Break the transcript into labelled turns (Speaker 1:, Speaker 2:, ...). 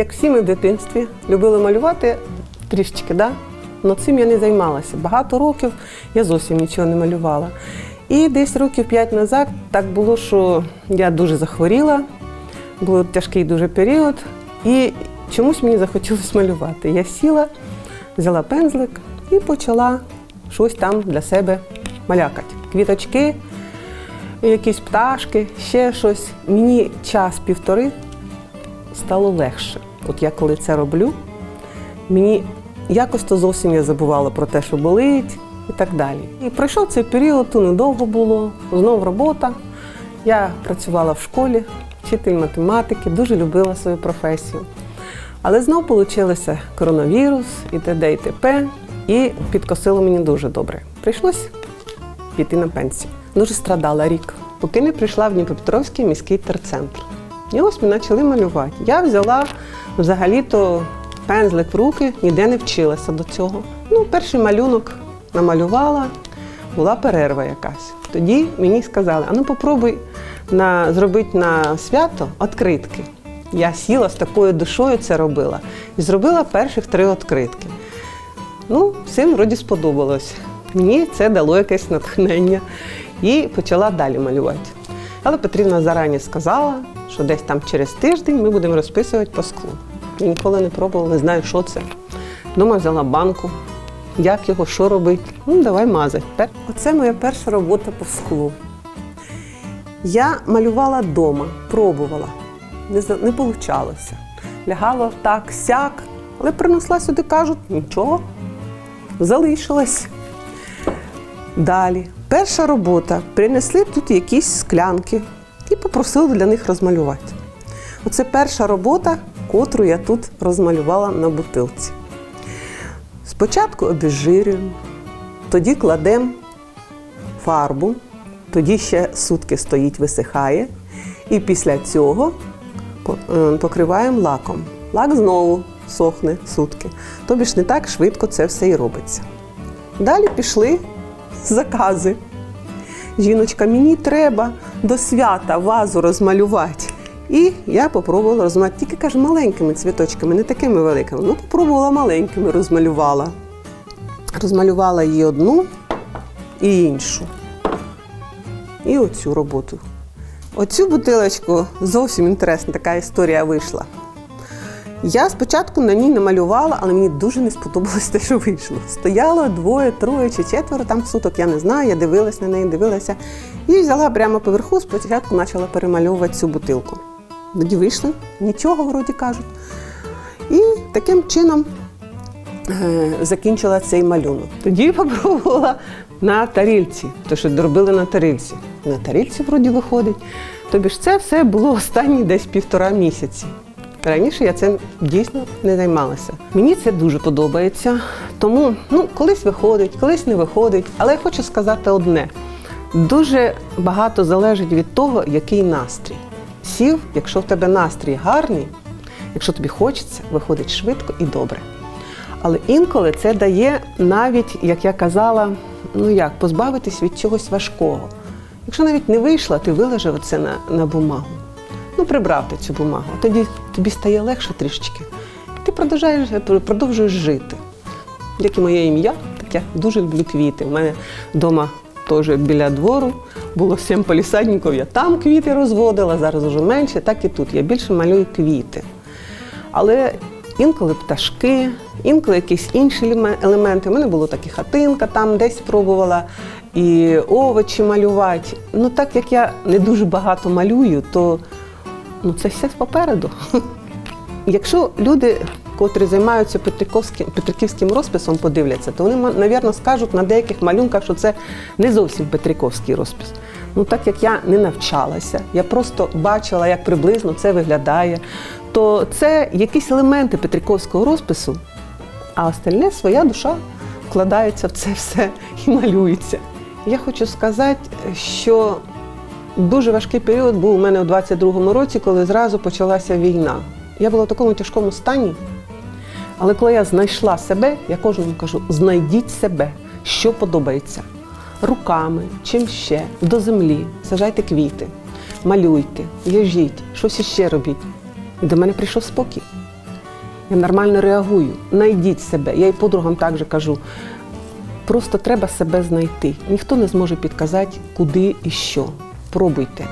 Speaker 1: Як всі ми в дитинстві любили малювати трішечки, да? але цим я не займалася. Багато років я зовсім нічого не малювала. І десь років п'ять назад так було, що я дуже захворіла, був тяжкий дуже період, і чомусь мені захотілося малювати. Я сіла, взяла пензлик і почала щось там для себе малякати. Квіточки, якісь пташки, ще щось. Мені час півтори стало легше. От я коли це роблю, мені якось то зовсім я забувала про те, що болить і так далі. І пройшов цей період, то недовго було, знов робота. Я працювала в школі, вчитель математики, дуже любила свою професію. Але знов получилося коронавірус і т.д. і т.п. І підкосило мені дуже добре. Прийшлось піти на пенсію. Дуже страдала рік, поки не прийшла в Дніпропетровський міський терцентр. І ось ми почали малювати. Я взяла взагалі-то пензлик в руки, ніде не вчилася до цього. Ну, перший малюнок намалювала, була перерва якась. Тоді мені сказали, а ну попробуй на, зробити на свято відкритки. Я сіла з такою душою це робила і зробила перших три відкритки. Ну, всім вроді сподобалось. Мені це дало якесь натхнення і почала далі малювати. Але Петрівна зарані сказала, що десь там через тиждень ми будемо розписувати по склу. Я ніколи не пробувала, не знаю, що це. Дома взяла банку, як його, що робити. Ну, давай мазати. Оце моя перша робота по склу. Я малювала вдома, пробувала. Не, не вийшло. Лягала так, сяк, але принесла сюди, кажуть, нічого, залишилась. Далі. Перша робота. Принесли тут якісь склянки і попросили для них розмалювати. Оце перша робота, котру я тут розмалювала на бутилці. Спочатку обезжирюємо, тоді кладемо фарбу, тоді ще сутки стоїть, висихає. І після цього е, покриваємо лаком. Лак знову сохне сутки. Тобі ж не так швидко це все і робиться. Далі пішли закази. Жіночка, мені треба до свята вазу розмалювати. І я попробувала розмалювати, тільки каже, маленькими цвіточками, не такими великими. Ну, попробувала маленькими, розмалювала. Розмалювала її одну і іншу. І оцю роботу. Оцю бутилочку зовсім інтересна така історія вийшла. Я спочатку на ній намалювала, але мені дуже не сподобалось те, що вийшло. Стояло двоє, троє чи четверо там суток, я не знаю, я дивилась на неї, дивилася. І взяла прямо поверху, спочатку почала перемальовувати цю бутилку. Тоді вийшли, нічого вроді кажуть. І таким чином е, закінчила цей малюнок. Тоді попробувала на тарільці, то що робили на тарільці. На тарільці вроді виходить. Тобі ж це все було останні десь півтора місяці. Раніше я цим дійсно не займалася. Мені це дуже подобається. Тому ну, колись виходить, колись не виходить. Але я хочу сказати одне: дуже багато залежить від того, який настрій. Сів, якщо в тебе настрій гарний, якщо тобі хочеться, виходить швидко і добре. Але інколи це дає навіть, як я казала, ну як, позбавитись від чогось важкого. Якщо навіть не вийшло, ти виложив це на, на бумагу. Ну, прибрав ти цю бумагу, тоді тобі стає легше трішечки. Ти продовжуєш, продовжуєш жити. Як і моє ім'я, так я дуже люблю квіти. У мене вдома теж біля двору було сім полісадників, я там квіти розводила, зараз вже менше, так і тут. Я більше малюю квіти. Але інколи пташки, інколи якісь інші елементи. У мене було такі хатинка, там десь пробувала і овочі малювати. Ну так як я не дуже багато малюю, то ну, це все попереду. Якщо люди, котрі займаються петриківським, розписом, подивляться, то вони, мабуть, скажуть на деяких малюнках, що це не зовсім петриківський розпис. Ну, так як я не навчалася, я просто бачила, як приблизно це виглядає, то це якісь елементи петриківського розпису, а остальне своя душа вкладається в це все і малюється. Я хочу сказати, що Дуже важкий період був у мене у 22-му році, коли зразу почалася війна. Я була в такому тяжкому стані. Але коли я знайшла себе, я кожному кажу: знайдіть себе, що подобається. Руками, чим ще, до землі, сажайте квіти, малюйте, в'яжіть, щось іще робіть. І до мене прийшов спокій. Я нормально реагую. Найдіть себе. Я і подругам також кажу. Просто треба себе знайти. Ніхто не зможе підказати, куди і що. Пробуйте.